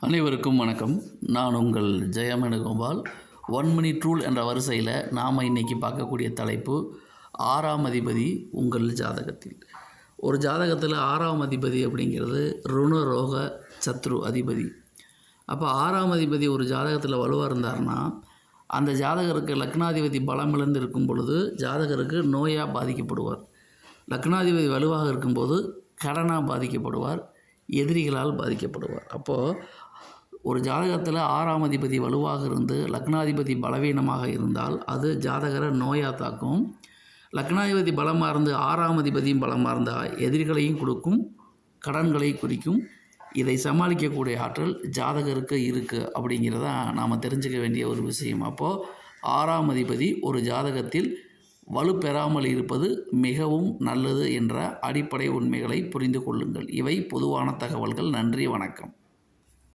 அனைவருக்கும் வணக்கம். நான் உங்கள் ஜெயமனுகோபால். ஒன் மினிட் ரூல் என்ற வரிசையில் நாம் இன்றைக்கி பார்க்கக்கூடிய தலைப்பு ஆறாம் அதிபதி உங்கள் ஜாதகத்தில். ஒரு ஜாதகத்தில் ஆறாம் அதிபதி அப்படிங்கிறது ருண ரோக சத்ரு அதிபதி. அப்போ ஆறாம் அதிபதி ஒரு ஜாதகத்தில் வலுவாக இருந்தார்னா அந்த ஜாதகருக்கு லக்னாதிபதி பலமிழந்து இருக்கும் பொழுது ஜாதகருக்கு நோயாக பாதிக்கப்படுவார். லக்னாதிபதி வலுவாக இருக்கும்போது கடனாக பாதிக்கப்படுவார் எதிரிகளால் பாதிக்கப்படுவார். அப்போது ஒரு ஜாதகத்தில் ஆறாம் அதிபதி வலுவாக இருந்து லக்னாதிபதி பலவீனமாக இருந்தால் அது ஜாதகரை நோயாக தாக்கும் லக்னாதிபதி பலமாக இருந்து ஆறாம் அதிபதியும் பலமாக இருந்தால் எதிரிகளையும் கொடுக்கும் கடன்களை குறிக்கும். இதை சமாளிக்கக்கூடிய ஆற்றல் ஜாதகருக்கு இருக்குது அப்படிங்கிறத நாம் தெரிஞ்சுக்க வேண்டிய ஒரு விஷயம். அப்போது ஆறாம் அதிபதி ஒரு ஜாதகத்தில் வலுப்பெறாமல் இருப்பது மிகவும் நல்லது என்ற அடிப்படை உண்மைகளை புரிந்து கொள்ளுங்கள். இவை பொதுவான தகவல்கள். நன்றி வணக்கம்.